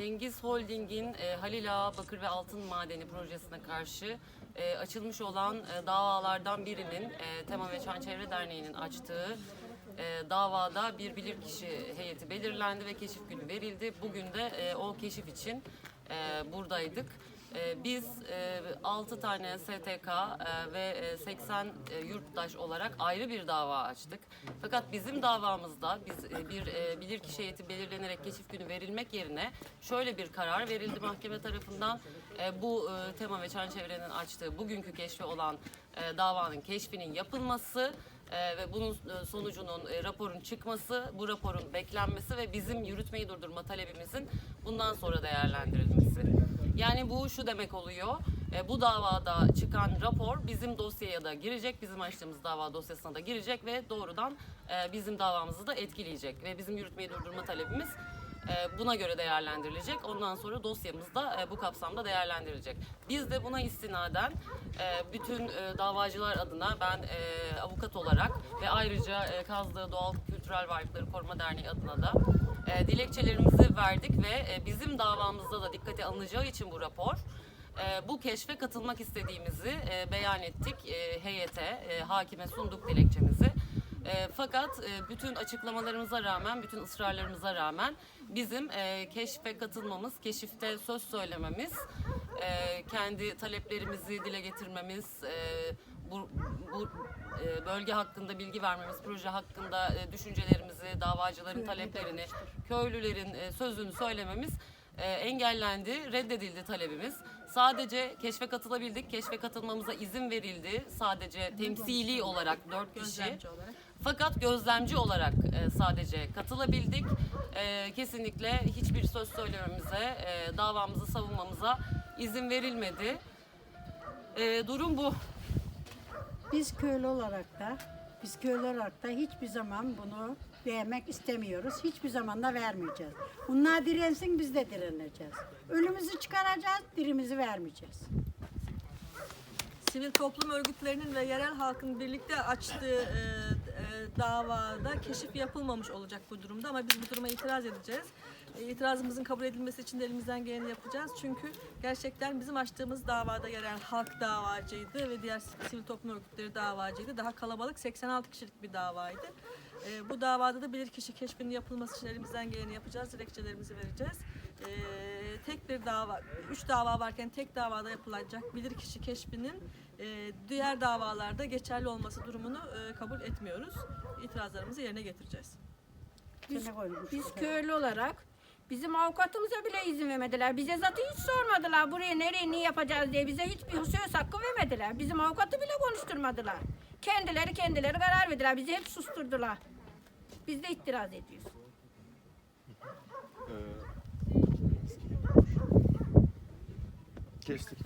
Cengiz Holding'in e, Halil Ağa Bakır ve Altın Madeni projesine karşı e, açılmış olan e, davalardan birinin e, Tema ve Çan Çevre Derneği'nin açtığı e, davada bir bilirkişi heyeti belirlendi ve keşif günü verildi. Bugün de e, o keşif için e, buradaydık. E, biz e, 6 tane STK e, ve e, 80 e, yurttaş olarak ayrı bir dava açtık. Fakat bizim davamızda biz e, bir e, bilirkişi heyeti belirlenerek keşif günü verilmek yerine şöyle bir karar verildi mahkeme tarafından. E, bu e, tema ve çan çevrenin açtığı bugünkü keşfi olan e, davanın keşfinin yapılması e, ve bunun e, sonucunun e, raporun çıkması, bu raporun beklenmesi ve bizim yürütmeyi durdurma talebimizin bundan sonra değerlendirilmesi. Yani bu şu demek oluyor. e, bu davada çıkan rapor bizim dosyaya da girecek, bizim açtığımız dava dosyasına da girecek ve doğrudan e, bizim davamızı da etkileyecek ve bizim yürütmeyi durdurma talebimiz e, buna göre değerlendirilecek. Ondan sonra dosyamız da e, bu kapsamda değerlendirilecek. Biz de buna istinaden e, bütün e, davacılar adına ben e, avukat olarak ve ayrıca e, Kazlı Doğal Kültürel Varlıkları Koruma Derneği adına da e, dilekçelerimizi verdik ve e, bizim davamızda da dikkate alınacağı için bu rapor e, bu keşfe katılmak istediğimizi e, beyan ettik e, heyete, e, hakime sunduk dilekçemizi. E, fakat e, bütün açıklamalarımıza rağmen, bütün ısrarlarımıza rağmen bizim e, keşfe katılmamız, keşifte söz söylememiz, e, kendi taleplerimizi dile getirmemiz, e, bu, bu e, bölge hakkında bilgi vermemiz, proje hakkında e, düşüncelerimizi, davacıların taleplerini, köylülerin e, sözünü söylememiz e, engellendi, reddedildi talebimiz. Sadece keşfe katılabildik, keşfe katılmamıza izin verildi. Sadece temsili olarak dört kişi. Fakat gözlemci olarak e, sadece katılabildik. E, kesinlikle hiçbir söz söylememize, e, davamızı savunmamıza izin verilmedi. E, durum bu. Biz köylü olarak da, biz köylü olarak da hiçbir zaman bunu vermek istemiyoruz. Hiçbir zaman da vermeyeceğiz. Bunlar dirensin biz de direneceğiz. Ölümümüzü çıkaracağız, dirimizi vermeyeceğiz. Sivil toplum örgütlerinin ve yerel halkın birlikte açtığı e, e, davada keşif yapılmamış olacak bu durumda ama biz bu duruma itiraz edeceğiz. E, itirazımızın kabul edilmesi için de elimizden geleni yapacağız. Çünkü gerçekten bizim açtığımız davada yerel halk davacıydı ve diğer sivil toplum örgütleri davacıydı. Daha kalabalık 86 kişilik bir davaydı. E, bu davada da bilirkişi keşfinin yapılması için elimizden geleni yapacağız. Dilekçelerimizi vereceğiz. E, tek bir dava, üç dava varken tek davada yapılacak bilirkişi keşfinin e, diğer davalarda geçerli olması durumunu e, kabul etmiyoruz. İtirazlarımızı yerine getireceğiz. Biz, biz köylü olarak bizim avukatımıza bile izin vermediler. Bize zaten hiç sormadılar. Buraya nereye ne yapacağız diye bize hiçbir söz hakkı vermediler. Bizim avukatı bile konuşturmadılar. Kendileri kendileri karar verdiler. Bizi hep susturdular. Biz de itiraz ediyoruz. Kestik.